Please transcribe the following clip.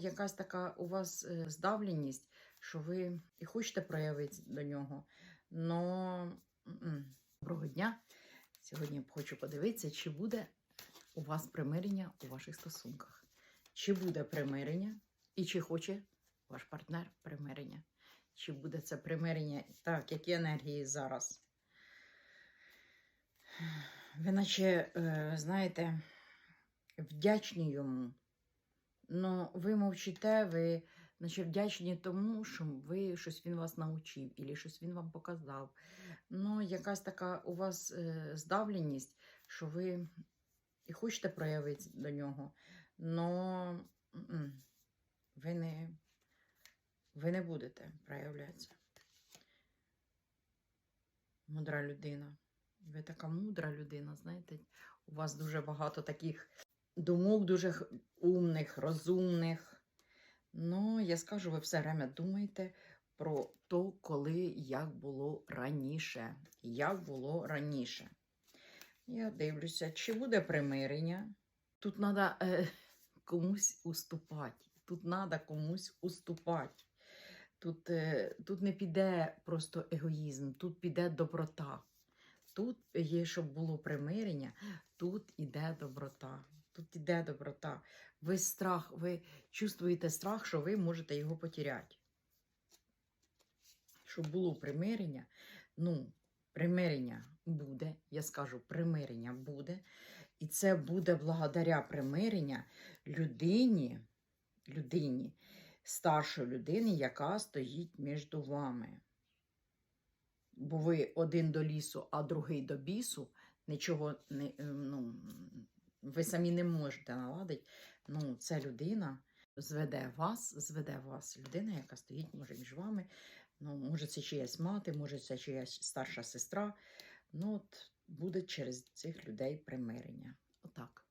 якась така у вас е, здавленість, що ви і хочете проявити до нього. Но доброго дня. Сьогодні я хочу подивитися, чи буде у вас примирення у ваших стосунках. Чи буде примирення і чи хоче ваш партнер примирення? Чи буде це примирення? Так, які енергії зараз? Ви наче, е, знаєте, вдячні йому. Ну, ви мовчите, ви наче вдячні тому, що ви щось він вас навчив, або щось він вам показав. Ну, якась така у вас е, здавленість, що ви і хочете проявити до нього, м-м, ви не, ви не будете проявлятися. Мудра людина. Ви така мудра людина, знаєте, у вас дуже багато таких думок, дуже умних, розумних. Ну, я скажу, ви все время думаєте про то, коли як було раніше. Як було раніше. Я дивлюся, чи буде примирення. Тут треба е, комусь уступати. Тут треба комусь уступати. Тут, е, тут не піде просто егоїзм, тут піде доброта. Тут є, щоб було примирення, тут іде доброта. Тут іде доброта. Ви страх, ви чувствуєте страх, що ви можете його потеряти. Щоб було примирення, ну, примирення буде, я скажу, примирення буде. І це буде благодаря примирення людині, людині, старшої людини, яка стоїть між вами. Бо ви один до лісу, а другий до бісу, нічого не, е, ну, ви самі не можете наладити. Ну, це людина зведе вас, зведе вас людина, яка стоїть може між вами. Ну, може, це чиясь мати, може, це чиясь старша сестра. Ну, от буде через цих людей примирення. Отак.